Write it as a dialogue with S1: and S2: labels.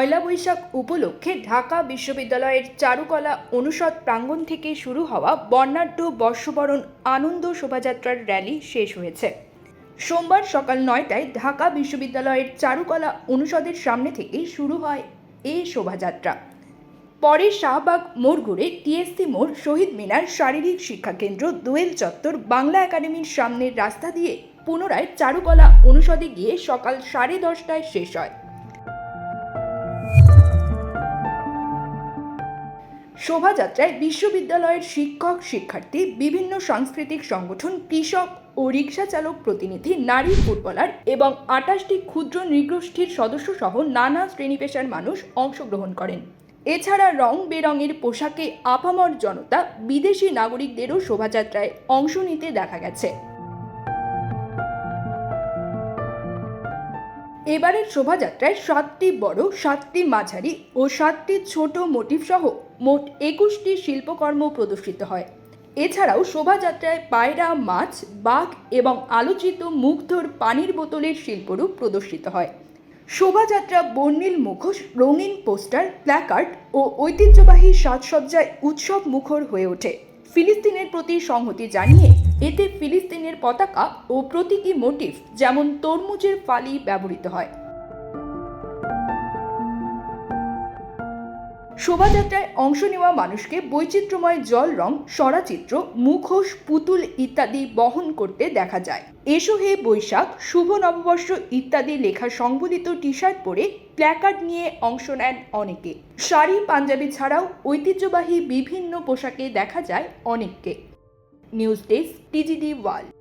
S1: পয়লা বৈশাখ উপলক্ষে ঢাকা বিশ্ববিদ্যালয়ের চারুকলা অনুষদ প্রাঙ্গণ থেকে শুরু হওয়া বর্ণাঢ্য বর্ষবরণ আনন্দ শোভাযাত্রার র্যালি শেষ হয়েছে। সোমবার সকাল নয়টায় ঢাকা বিশ্ববিদ্যালয়ের চারুকলা অনুষদের সামনে থেকে শুরু হয় এই শোভাযাত্রা। পরে শাহবাগ মোড় ঘুরে টিএসসি মোড়, শহীদ মিনার, শারীরিক শিক্ষা কেন্দ্র, দোয়েল চত্বর, বাংলা একাডেমির সামনের রাস্তা দিয়ে পুনরায় চারুকলা অনুষদে গিয়ে সকাল সাড়ে দশটায় শেষ হয়। শোভাযাত্রায় বিশ্ববিদ্যালয়ের শিক্ষক, শিক্ষার্থী, বিভিন্ন সাংস্কৃতিক সংগঠন, কৃষক ও রিক্সা চালক প্রতিনিধি, নারী ফুটবলার এবং আটাশটি ক্ষুদ্র নৃগোষ্ঠীর সদস্য সহ নানা শ্রেণি পেশার মানুষ অংশগ্রহণ করেন। এছাড়া রং বেরঙের পোশাকে আপামর জনতা বিদেশি নাগরিকদেরও শোভাযাত্রায় অংশ নিতে দেখা গেছে। এবারের শোভাযাত্রায় সাতটি বড়, সাতটি মাঝারি ও সাতটি ছোট মোটিভ সহ মোট একুশটি শিল্পকর্ম প্রদর্শিত হয়। এছাড়াও শোভাযাত্রায় পায়রা, মাছ, বাঘ এবং আলোচিত মুগ্ধর পানির বোতলের শিল্পরূপ প্রদর্শিত হয়। শোভাযাত্রা বর্ণিল মুখোশ, রঙিন পোস্টার, প্ল্যাকার্ড ও ঐতিহ্যবাহী সাজসজ্জায় উৎসব মুখর হয়ে ওঠে। ফিলিস্তিনের প্রতি সংহতি জানিয়ে এতে ফিলিস্তিনের পতাকা ও প্রতীকী মোটিভ যেমন তরমুজের ফালি ব্যবহৃত হয়। শোভাযাত্রায় অংশ নেওয়া মানুষকে বৈচিত্র্যময় জল রং সরাচিত্র মুখোশ, পুতুল ইত্যাদি বহন করতে দেখা যায়। এসো হে বৈশাখ, শুভ নববর্ষ ইত্যাদি লেখা সংবলিত টি শার্ট পরে প্ল্যাকার্ড নিয়ে অংশ নেন অনেকে। শাড়ি, পাঞ্জাবি ছাড়াও ঐতিহ্যবাহী বিভিন্ন পোশাকে দেখা যায় অনেককে। News Desk, TGD World.